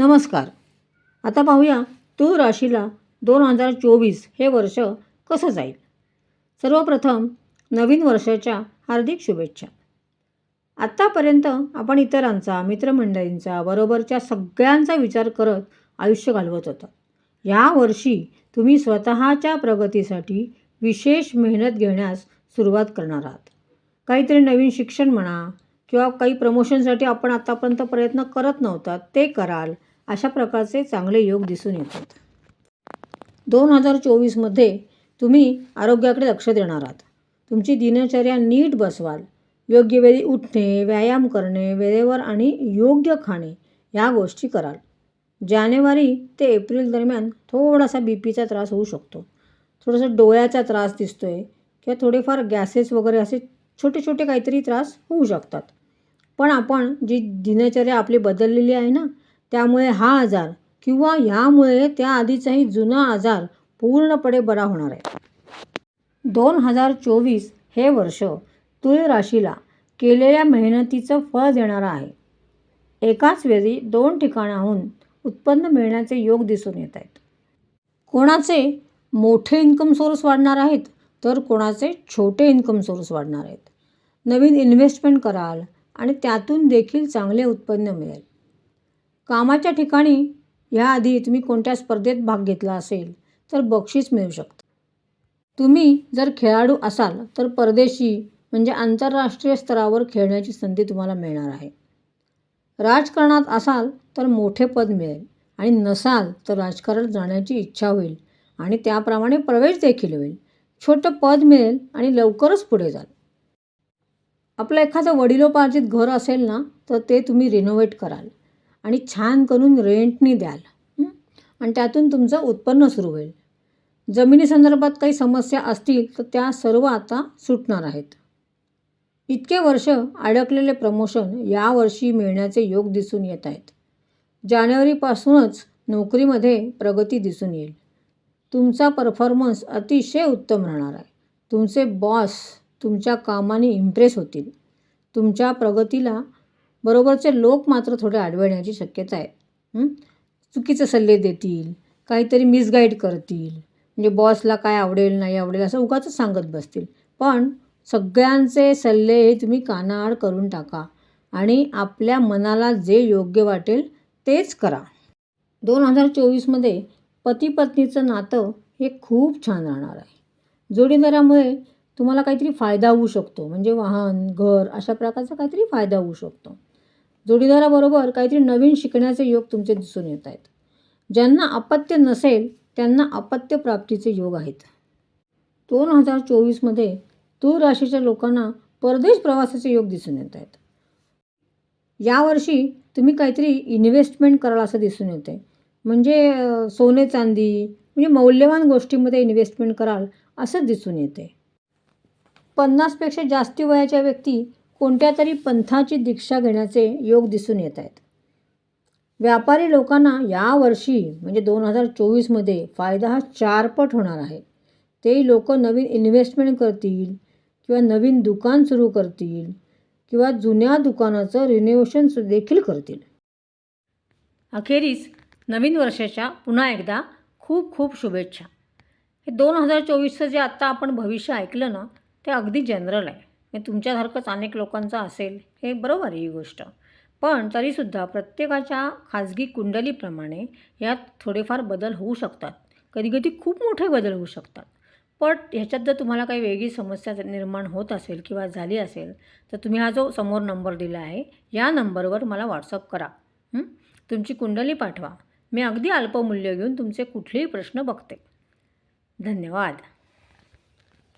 नमस्कार. आता पाहूया तू राशीला दोन हजार चोवीस हे वर्ष कसं जाईल? सर्वप्रथम नवीन वर्षाच्या हार्दिक शुभेच्छा. आत्तापर्यंत आपण इतरांचा मित्रमंडळींचा बरोबरच्या सगळ्यांचा विचार करत आयुष्य घालवत होता. या वर्षी तुम्ही स्वतःच्या प्रगतीसाठी विशेष मेहनत घेण्यास सुरुवात करणार आहात. काहीतरी नवीन शिक्षण म्हणा किंवा काही प्रमोशनसाठी आपण आतापर्यंत प्रयत्न करत नव्हता ते कराल अशा प्रकारचे चांगले योग दिसून येतात. दोन हजार चोवीसमध्ये तुम्ही आरोग्याकडे लक्ष देणार आहात. तुमची दिनचर्या नीट बसवाल. योग्य वेळी उठणे व्यायाम करणे वेळेवर आणि योग्य खाणे या गोष्टी कराल. जानेवारी ते एप्रिल दरम्यान थोडासा बी पीचा त्रास होऊ शकतो. थोडासा डोळ्याचा त्रास दिसतो आहे किंवा थोडेफार गॅसेस वगैरे असे छोटे छोटे काहीतरी त्रास होऊ शकतात. पण आपण जी दिनचर्या आपली बदललेली आहे ना त्यामुळे हा आजार किंवा ह्यामुळे त्याआधीचाही जुना आजार पूर्णपणे बरा होणार आहे. दोन हजार चोवीस हे वर्ष तुळ राशीला केलेल्या मेहनतीचं फळ देणारं आहे. एकाच वेळी दोन ठिकाणाहून उत्पन्न मिळण्याचे योग दिसून येत आहेत. कोणाचे मोठे इन्कम सोर्स वाढणार आहेत तर कोणाचे छोटे इन्कम सोर्स वाढणार आहेत. नवीन इन्व्हेस्टमेंट कराल आणि त्यातून देखील चांगले उत्पन्न मिळेल. कामाच्या ठिकाणी याआधी तुम्ही कोणत्या स्पर्धेत भाग घेतला असेल तर बक्षीस मिळू शकतं. तुम्ही जर खेळाडू असाल तर परदेशी म्हणजे आंतरराष्ट्रीय स्तरावर खेळण्याची संधी तुम्हाला मिळणार आहे. राजकारणात असाल तर मोठे पद मिळेल. आणि नसाल तर राजकारणात जाण्याची इच्छा होईल. आणि त्याप्रमाणे प्रवेश देखील होईल. छोटं पद मिळेल आणि लवकरच पुढे जाल. आपलं एखादं वडिलोपार्जित घर असेल ना तर ते तुम्ही रिनोव्हेट कराल. आणि छान करून रेंटनी द्याल. आणि त्यातून तुमचं उत्पन्न सुरू होईल. जमिनीसंदर्भात काही समस्या असतील तर त्या सर्व आता सुटणार आहेत. इतके वर्ष अडकलेले प्रमोशन यावर्षी मिळण्याचे योग दिसून येत आहेत. जानेवारीपासूनच नोकरीमध्ये प्रगती दिसून येईल. तुमचा परफॉर्मन्स अतिशय उत्तम राहणार आहे. तुमचे बॉस तुमच्या कामाने इम्प्रेस होतील. तुमच्या प्रगतीला बरोबरचे लोक मात्र थोडे आडवण्याची शक्यता आहे. चुकीचे सल्ले देतील काहीतरी मिसगाईड करतील म्हणजे बॉसला काय आवडेल नाही आवडेल असं उगाच सांगत बसतील. पण सगळ्यांचे सल्ले हे तुम्ही कानाआड करून टाका आणि आपल्या मनाला जे योग्य वाटेल तेच करा. दोन हजार चोवीसमध्ये पती पत्नीचं नातं हे खूप छान राहणार आहे. जोडीदारामुळे तुम्हाला काहीतरी फायदा होऊ शकतो म्हणजे वाहन घर अशा प्रकारचा काहीतरी फायदा होऊ शकतो. जोडीदाराबरोबर काहीतरी नवीन शिकण्याचे योग तुमचे दिसून येत आहेत. ज्यांना अपत्य नसेल त्यांना अपत्य प्राप्तीचे योग आहेत. दोन हजार चोवीसमध्ये तूळ राशीच्या लोकांना परदेश प्रवासाचे योग दिसून येत आहेत. यावर्षी तुम्ही काहीतरी इन्व्हेस्टमेंट कराल असं दिसून येते. म्हणजे सोने चांदी म्हणजे मौल्यवान गोष्टीमध्ये इन्व्हेस्टमेंट कराल असं दिसून येते. पन्नासपेक्षा जास्ती वयाच्या व्यक्ती कोणत्या तरी पंथाची दीक्षा घेण्याचे योग दिसून येत आहेत. व्यापारी लोकांना यावर्षी म्हणजे दोन हजार चोवीसमध्ये फायदा हा चारपट होणार आहे. ते लोक नवीन इन्व्हेस्टमेंट करतील किंवा नवीन दुकान सुरू करतील किंवा जुन्या दुकानाचं रिनोव्हेशन सु- देखील करतील. अखेरीस नवीन वर्षाच्या पुन्हा एकदा खूप खूप शुभेच्छा. हे दोन हजार चोवीसचं जे आत्ता आपण भविष्य ऐकलं ना ते अगदी जनरल आहे. म्हणजे तुमच्यासारखंच अनेक लोकांचं असेल हे बरोबर आहे ही गोष्ट. पण तरीसुद्धा प्रत्येकाच्या खाजगी कुंडलीप्रमाणे यात थोडेफार बदल होऊ शकतात. कधीकधी खूप मोठे बदल होऊ शकतात. पण ह्याच्यात जर तुम्हाला काही वेगळी समस्या जर निर्माण होत असेल किंवा झाली असेल तर तुम्ही हा जो समोर नंबर दिला आहे या नंबरवर मला व्हॉट्सअप करा. तुमची कुंडली पाठवा. मी अगदी अल्पमूल्य घेऊन तुमचे कुठलेही प्रश्न बघते. धन्यवाद.